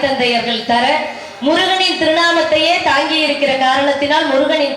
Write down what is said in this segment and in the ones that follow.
தாய் தந்தையர்கள் தர முருகனின் திருநாமத்தையே தாங்கி இருக்கிற காரணத்தினால் முருகனின்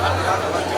バジャ。